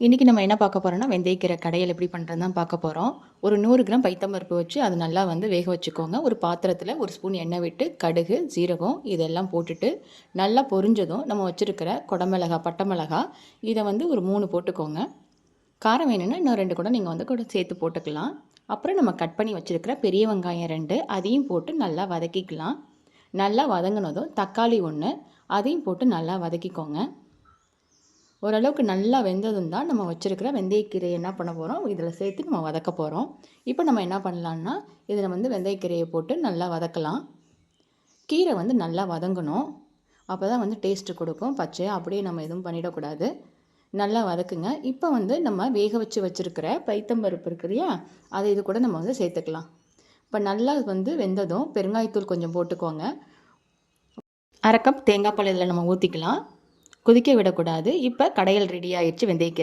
இன்றைக்கி நம்ம என்ன பார்க்க போகிறோம்னா வெந்தயக்கீரை கடையில் எப்படி பண்ணுறது தான் பார்க்க போகிறோம் ஒரு நூறு கிராம் பைத்தம்பருப்பு வச்சு அது நல்லா வந்து வேக வச்சுக்கோங்க. ஒரு பாத்திரத்தில் ஒரு ஸ்பூன் எண்ணெய் விட்டு கடுகு ஜீரகம் இதெல்லாம் போட்டுட்டு நல்லா பொரிஞ்சதும் நம்ம வச்சுருக்கிற குடமிளகா பட்டை மிளகா இதை வந்து ஒரு மூணு போட்டுக்கோங்க. காரம் வேணும்னா இன்னும் ரெண்டு கூட நீங்கள் வந்து கூட சேர்த்து போட்டுக்கலாம். அப்புறம் நம்ம கட் பண்ணி வச்சுருக்கிற பெரிய வெங்காயம் ரெண்டு அதையும் போட்டு நல்லா வதக்கிக்கலாம். நல்லா வதங்கினதும் தக்காளி ஒன்று அதையும் போட்டு நல்லா வதக்கிக்கோங்க. ஓரளவுக்கு நல்லா வெந்ததும் தான் நம்ம வச்சுருக்கிற வெந்தயக்கீரையை என்ன பண்ண போகிறோம் இதில் சேர்த்து நம்ம வதக்க போகிறோம் இப்போ நம்ம என்ன பண்ணலான்னா இதில் வந்து வெந்தயக்கீரையை போட்டு நல்லா வதக்கலாம். கீரை வந்து நல்லா வதங்கணும். அப்போ தான் வந்து டேஸ்ட்டு கொடுக்கும். பச்சையாக அப்படியே நம்ம எதுவும் பண்ணிடக்கூடாது. நல்லா வதக்குங்க. இப்போ வந்து நம்ம வேக வச்சு வச்சுருக்கிற பைத்தம்பருப்பு இருக்கிறியா அதை இது கூட நம்ம வந்து சேர்த்துக்கலாம். இப்போ நல்லா வந்து வெந்ததும் பெருங்காயத்தூள் கொஞ்சம் போட்டுக்கோங்க. அரை கப் தேங்காய் பால் இதில் நம்ம ஊற்றிக்கலாம் கொதிக்க விடக்கூடாது. இப்போ கடையில் ரெடி ஆயிடுச்சு வெந்தயக்கீரை.